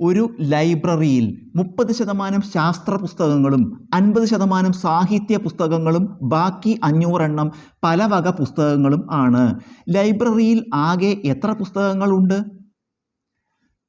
ഒരു ലൈബ്രറിയിൽ മുപ്പത് ശതമാനം ശാസ്ത്ര പുസ്തകങ്ങളും അൻപത് ശതമാനം സാഹിത്യ പുസ്തകങ്ങളും ബാക്കി അഞ്ഞൂറെണ്ണം പല വക പുസ്തകങ്ങളും ആണ്. ലൈബ്രറിയിൽ ആകെ എത്ര പുസ്തകങ്ങളുണ്ട്?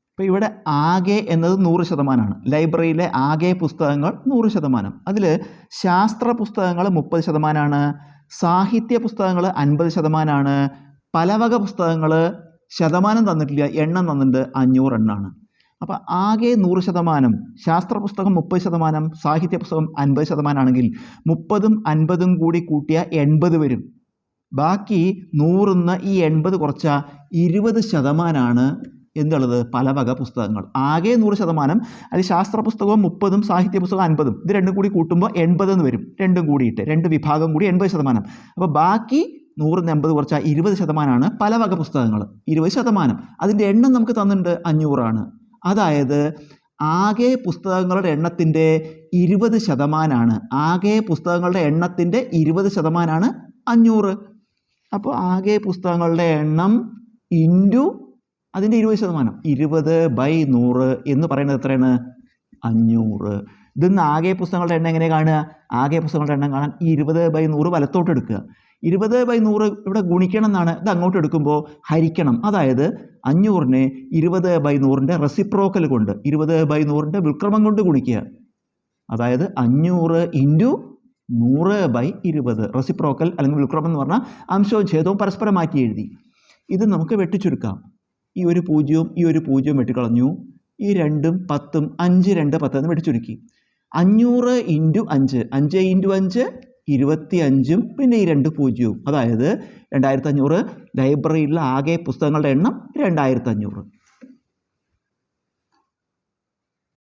ഇപ്പോൾ ഇവിടെ ആകെ എന്നത് നൂറ് ശതമാനമാണ്. ലൈബ്രറിയിലെ ആകെ പുസ്തകങ്ങൾ നൂറ് ശതമാനം. അതിൽ ശാസ്ത്ര പുസ്തകങ്ങൾ മുപ്പത് ശതമാനമാണ് സാഹിത്യ പുസ്തകങ്ങൾ അൻപത് ശതമാനമാണ് പലവക പുസ്തകങ്ങൾ ശതമാനം തന്നിട്ടില്ല എണ്ണം തന്നിട്ടുണ്ട് അഞ്ഞൂറ് എണ്ണമാണ് അപ്പോൾ ആകെ നൂറ് ശതമാനം ശാസ്ത്ര പുസ്തകം മുപ്പത് ശതമാനം സാഹിത്യ പുസ്തകം അൻപത് ശതമാനമാണെങ്കിൽ മുപ്പതും അൻപതും കൂടി കൂട്ടിയ എൺപത് വരും. ബാക്കി നൂറിന്ന് ഈ എൺപത് കുറച്ച ഇരുപത് ശതമാനമാണ് എന്തുള്ളത് പല വക പുസ്തകങ്ങൾ. ആകെ നൂറ് ശതമാനം അത് ശാസ്ത്ര പുസ്തകവും മുപ്പതും സാഹിത്യ പുസ്തകം അൻപതും. ഇത് രണ്ടും കൂടി കൂട്ടുമ്പോൾ എൺപത് എന്ന് വരും. രണ്ടും കൂടിയിട്ട് രണ്ട് വിഭാഗം കൂടി എൺപത് ശതമാനം. അപ്പോൾ ബാക്കി നൂറിന് എൺപത് കുറച്ച ഇരുപത് ശതമാനമാണ് പല വക പുസ്തകങ്ങൾ. ഇരുപത് ശതമാനം. അതിന്റെ എണ്ണം നമുക്ക് തന്നിട്ടുണ്ട് അഞ്ഞൂറാണ്. അതായത് ആകെ പുസ്തകങ്ങളുടെ എണ്ണത്തിന്റെ ഇരുപത് ശതമാനമാണ് ആകെ പുസ്തകങ്ങളുടെ എണ്ണത്തിന്റെ ഇരുപത് ശതമാനമാണ് അഞ്ഞൂറ്. അപ്പോൾ ആകെ പുസ്തകങ്ങളുടെ എണ്ണം ഇന്റു അതിന്റെ ഇരുപത് ശതമാനം. ഇരുപത് ബൈ നൂറ് എന്ന് പറയുന്നത് എത്രയാണ്? അഞ്ഞൂറ്. ഇതിന്ന് ആകെ പുസ്തകങ്ങളുടെ എണ്ണം എങ്ങനെ കാണുക? ആകെ പുസ്തകങ്ങളുടെ എണ്ണം കാണാൻ ഇരുപത് ബൈ നൂറ് വലത്തോട്ട് എടുക്കുക ഇരുപത് ബൈ നൂറ് ഇവിടെ ഗുണിക്കണം എന്നാണ് ഇത് അങ്ങോട്ട് എടുക്കുമ്പോൾ ഹരിക്കണം. അതായത് അഞ്ഞൂറിനെ ഇരുപത് ബൈ നൂറിന്റെ റെസിപ്രോക്കൽ കൊണ്ട് ഇരുപത് ബൈ നൂറിന്റെ വിക്രമം കൊണ്ട് ഗുണിക്കുക. അതായത് അഞ്ഞൂറ് ഇന്റു നൂറ് ബൈ ഇരുപത്. റെസിപ്രോക്കൽ അല്ലെങ്കിൽ വിക്രമം എന്ന് പറഞ്ഞാൽ അംശവും ഛേദവും പരസ്പരം മാറ്റി എഴുതി. ഇത് നമുക്ക് വെട്ടിച്ചുരുക്കാം. ഈ ഒരു പൂജ്യവും ഈ ഒരു പൂജ്യവും വെട്ടിക്കളഞ്ഞു. ഈ രണ്ടും പത്തും അഞ്ച് രണ്ട് പത്ത് എന്ന് വെട്ടിച്ചുരുക്കി. അഞ്ഞൂറ് ഇന്റു അഞ്ച്. അഞ്ച് ഇന്റു അഞ്ച് ഇരുപത്തി അഞ്ചും പിന്നെ ഈ രണ്ട് പൂജ്യവും. അതായത് രണ്ടായിരത്തി അഞ്ഞൂറ് ലൈബ്രറിയിലെ ആകെ പുസ്തകങ്ങളുടെ എണ്ണം രണ്ടായിരത്തി അഞ്ഞൂറ്